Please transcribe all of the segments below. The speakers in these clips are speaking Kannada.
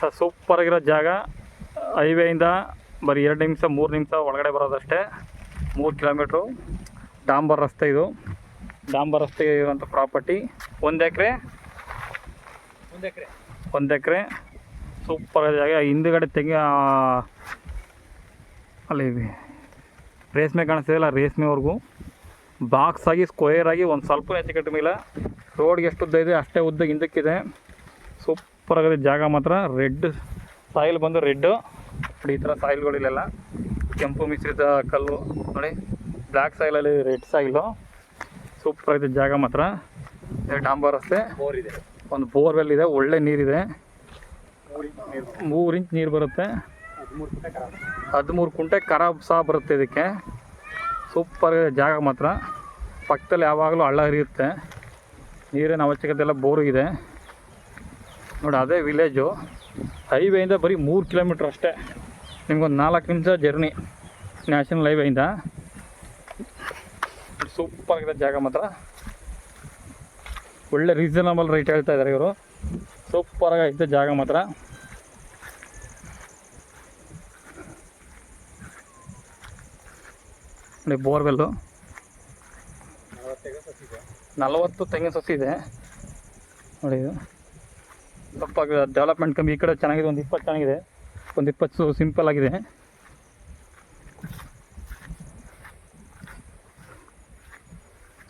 ಸ ಸೂಪರ್ ಆಗಿರೋ ಜಾಗ. ಹೈವೇಯಿಂದ ಬರೀ ಎರಡು ನಿಮಿಷ ಮೂರು ನಿಮಿಷ ಒಳಗಡೆ ಬರೋದಷ್ಟೇ. ಮೂರು ಕಿಲೋಮೀಟ್ರು. ಡಾಂಬರ್ ರಸ್ತೆ ಇದು. ಡಾಂಬರ್ ರಸ್ತೆ ಇರುವಂಥ ಪ್ರಾಪರ್ಟಿ. ಒಂದು ಎಕರೆ. ಒಂದು ಎಕರೆ. ಒಂದು ಎಕರೆ. ಸೂಪರ್ ಜಾಗ. ಹಿಂದುಗಡೆ ತೆಂಗಿ ಅಲ್ಲಿ ರೇಷ್ಮೆ ಕಾಣಿಸ್ತಿದೆಯಲ್ಲ ರೇಷ್ಮೆವರೆಗೂ. ಬಾಕ್ಸ್ ಆಗಿ ಸ್ಕ್ವೇರ್ ಆಗಿ ಒಂದು ಸ್ವಲ್ಪ ಹೆಚ್ಚು ಕಡಿಮೆ ಇಲ್ಲ. ರೋಡ್ಗೆ ಎಷ್ಟು ಉದ್ದ ಇದೆ ಅಷ್ಟೇ ಉದ್ದ ಹಿಂದಕ್ಕಿದೆ. ಸೂಪರ್ ಆಗಿದೆ ಜಾಗ ಮಾತ್ರ ರೆಡ್, ಸಾಯಿಲ್ ಬಂದು ರೆಡ್ಡು ನೋಡಿ, ಈ ಥರ ಸಾಯಿಲ್ಗಳಿಲ್ಲೆಲ್ಲ ಕೆಂಪು ಮಿಶ್ರಿತ ಕಲ್ಲು, ನೋಡಿ. ಬ್ಲ್ಯಾಕ್ ಸಾಯಿಲಲ್ಲಿ ರೆಡ್ ಸಾಯಿಲು ಸೂಪರ್ ಆಗಿದೆ ಜಾಗ ಮಾತ್ರ. ಡಾಂಬರ್ ರಸ್ತೆ ಬೋರ್ ಇದೆ ಒಂದು ಬೋರ್ವೆಲ್ ಇದೆ, ಒಳ್ಳೆ ನೀರಿದೆ. ಮೂರು ಇಂಚ್ ನೀರು ಬರುತ್ತೆ. ಹದಿಮೂರು ಕುಂಟೆ ಖರಾಬ್ ಸಹ ಬರುತ್ತೆ ಇದಕ್ಕೆ. ಸೂಪರ್ ಜಾಗ ಮಾತ್ರ. ಪಕ್ಕದಲ್ಲಿ ಯಾವಾಗಲೂ ಹಳ್ಳ ಹರಿಯುತ್ತೆ. ನೀರಿನ ಅವಶ್ಯಕತೆ ಎಲ್ಲ ಬೋರು ಇದೆ. ನೋಡಿ, ಅದೇ ವಿಲೇಜು ಹೈವೇಯಿಂದ ಬರೀ ಮೂರು ಕಿಲೋಮೀಟ್ರ್ ಅಷ್ಟೇ. ನಿಮ್ಗೊಂದು ನಾಲ್ಕು ನಿಮಿಷ ಜರ್ನಿ ನ್ಯಾಷನಲ್ ಹೈವೇಯಿಂದ ಸೂಪರ್ ಆಗಿದೆ ಜಾಗ ಮಾತ್ರ. ಒಳ್ಳೆ ರೀಸನಬಲ್ ರೇಟ್ ಹೇಳ್ತಾ ಇದ್ದಾರೆ ಇವರು. ಸೂಪರ್ ಆಗೈತೆ ಜಾಗ ಮಾತ್ರ. ನೋಡಿ ಬೋರ್ವೆಲ್ಲು ನಲವತ್ತು ತೆಂಗಿನ ಸಸಿ ಇದೆ. ನೋಡಿ ಇದು. ಸ್ವಲ್ಪ ಡೆವಲಪ್ಮೆಂಟ್ ಕಮ್ಮಿ, ಈ ಕಡೆ ಚೆನ್ನಾಗಿದೆ, ಒಂದು ಇಪ್ಪತ್ತು ಚೆನ್ನಾಗಿದೆ. ಒಂದು ಇಪ್ಪತ್ತು ಸಿಂಪಲ್ ಆಗಿದೆ.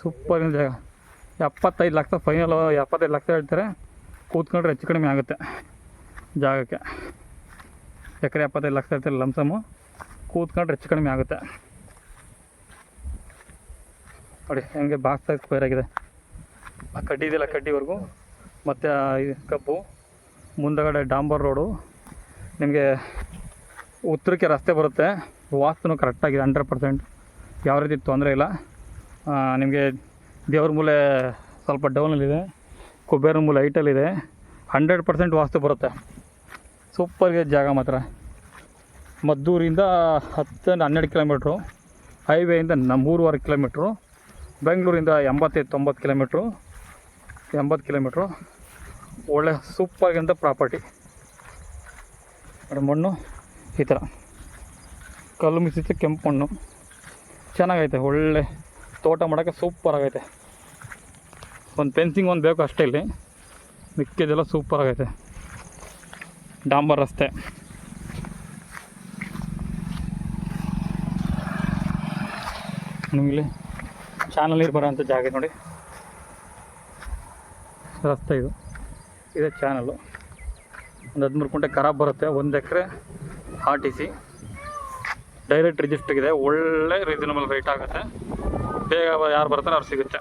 ಸೂಪರ್ ಜಾಗ ಎಪ್ಪತ್ತೈದು ಲಕ್ಷ ಫೈನಲ್ ಎಪ್ಪತ್ತೈದು ಲಕ್ಷ ಹೇಳ್ತಾರೆ. ಕೂತ್ಕೊಂಡ್ರೆ ಹೆಚ್ಚು ಕಡಿಮೆ ಆಗುತ್ತೆ ಜಾಗಕ್ಕೆ. ಎಕರೆ ಎಪ್ಪತ್ತೈದು ಲಕ್ಷ ಹೇಳ್ತಾರೆ ಲಮ್ಸಮ್ಮು ಕೂತ್ಕೊಂಡ್ರೆ ಹೆಚ್ಚು ಕಡಿಮೆ ಆಗುತ್ತೆ. ನೋಡಿ, ಹೆಂಗೆ ಬಾಕ್ಸ್ ಸ್ಕ್ವೇರ್ ಆಗಿದೆ. ಕಡ್ಡಿ ಇದೆಯಲ್ಲ ಕಡ್ಡಿವರೆಗೂ? ಮತ್ತು ಕಬ್ಬು ಮುಂದಗಡೆ ಡಾಂಬರ್ ರೋಡು. ನಿಮಗೆ ಉತ್ತರಕ್ಕೆ ರಸ್ತೆ ಬರುತ್ತೆ. ವಾಸ್ತುನು ಕರೆಕ್ಟಾಗಿದೆ ಹಂಡ್ರೆಡ್ ಪರ್ಸೆಂಟ್ ಯಾವ ರೀತಿ ತೊಂದರೆ ಇಲ್ಲ. ನಿಮಗೆ ದೇವ್ರ ಮೂಲೆ ಸ್ವಲ್ಪ ಡೌನಲ್ಲಿದೆ ಕುಬೇರ ಮೂಲೆ ಹೈಟಲ್ಲಿದೆ ಹಂಡ್ರೆಡ್ ಪರ್ಸೆಂಟ್ ವಾಸ್ತು ಬರುತ್ತೆ. ಸೂಪರ್ಗೆ ಜಾಗ ಮಾತ್ರ. ಮದ್ದೂರಿಂದ ಹತ್ತಿಂದ ಹನ್ನೆರಡು ಕಿಲೋಮೀಟ್ರು ಹೈವೇಯಿಂದ ಮೂರುವರೆ ಕಿಲೋಮೀಟ್ರು ಬೆಂಗಳೂರಿಂದ ಎಂಬತ್ತೈದು, ತೊಂಬತ್ತು ಕಿಲೋಮೀಟ್ರು ಎಂಬತ್ತು ಕಿಲೋಮೀಟ್ರು ಒಳ್ಳೆ ಸೂಪರ್ಗಿಂತ ಪ್ರಾಪರ್ಟಿ. ಮಣ್ಣು, ಈ ಥರ. ಕಲ್ಲು ಮಿಶ್ರಿತ ಕೆಂಪು ಮಣ್ಣು. ಚೆನ್ನಾಗೈತೆ, ಒಳ್ಳೆ ತೋಟ ಮಾಡೋಕ್ಕೆ ಸೂಪರ್ ಆಗೈತೆ ಒಂದು ಫೆನ್ಸಿಂಗ್ ಒಂದು ಬೇಕು ಅಷ್ಟೇ ಇಲ್ಲಿ. ಮಿಕ್ಕಿದೆಲ್ಲ ಸೂಪರ್ ಆಗೈತೆ ಡಾಂಬರ್ ರಸ್ತೆ. ನಿಮಗೆ ಚಾನಲ್ ನೀರು ಬರೋಂಥ ಜಾಗ ನೋಡಿ. ರಸ್ತೆ ಇದು. ಇದೆ ಚಾನಲು. ಒಂದು ಹದಿಮೂರು ಕುಂಟೆ ಖರಾಬ್ ಬರುತ್ತೆ, ಒಂದು acre R T C direct ರಿಜಿಸ್ಟ್ರಿಗೆ ಇದೆ ಒಳ್ಳೆ ರೀಸನಬಲ್ ರೇಟ್ ಆಗುತ್ತೆ. ಬೇಗ ಯಾರು ಬರ್ತಾರೆ ಅವ್ರು ಸಿಗುತ್ತೆ.